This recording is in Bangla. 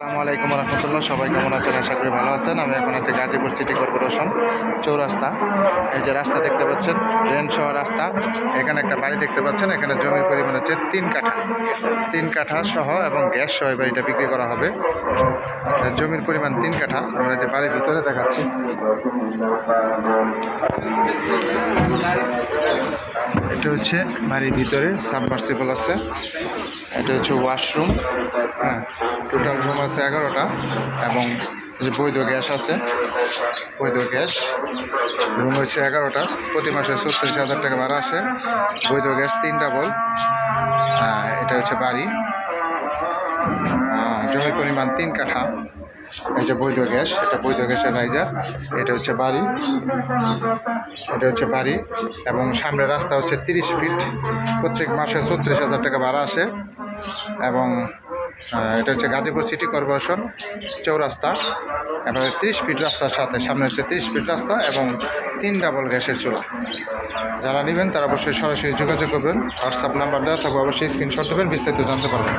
আসসালামু আলাইকুম রহমতুল্লাহ। সবাই কেমন আছেন? আশা করি ভালো আছেন। আমি এখন আছি গাজীপুর সিটি কর্পোরেশন চৌরাস্তা। এই যে রাস্তা দেখতে পাচ্ছেন, রেন সহ রাস্তা। এখানে একটা বাড়ি দেখতে পাচ্ছেন। এখানে জমির পরিমাণ হচ্ছে তিন কাঠা। তিন কাঠা সহ এবং গ্যাস সহ বাড়িটা বিক্রি করা হবে। জমির পরিমাণ তিন কাঠা। আমরা যে বাড়ির ভিতরে দেখাচ্ছি। এটা হচ্ছে বাড়ির ভিতরে সাবমার্সিবল আছে। এটা হচ্ছে ওয়াশরুম। হ্যাঁ টোটাল রুম আছে এগারোটা এবং যে বৈধ গ্যাস আছে বৈধ গ্যাস। রুম হচ্ছে এগারোটা প্রতি মাসে ছত্রিশ হাজার টাকা ভাড়া আসে। বৈধ গ্যাস তিন ডাবল এটা হচ্ছে বাড়ি। আহ, জমির পরিমাণ তিন কাঠা। যে বৈধ গ্যাস, এটা বৈধ গ্যাসের রাইজার এটা হচ্ছে বাড়ি। এটা হচ্ছে বাড়ি। এবং সামনের রাস্তা হচ্ছে তিরিশ ফিট। প্রত্যেক মাসে ছত্রিশ হাজার টাকা ভাড়া আসে। এবং এটা হচ্ছে গাজীপুর সিটি কর্পোরেশন চৌরাস্তা। এবং তিরিশ ফিট রাস্তার সাথে, সামনে হচ্ছে তিরিশ ফিট রাস্তা এবং তিন ডাবল গ্যাসের চুলা যারা নেবেন, তারা অবশ্যই সরাসরি যোগাযোগ করবেন। হোয়াটসঅ্যাপ নাম্বার দেওয়া থাকবে, অবশ্যই স্ক্রিনশট দেবেন, বিস্তারিত জানতে পারবেন।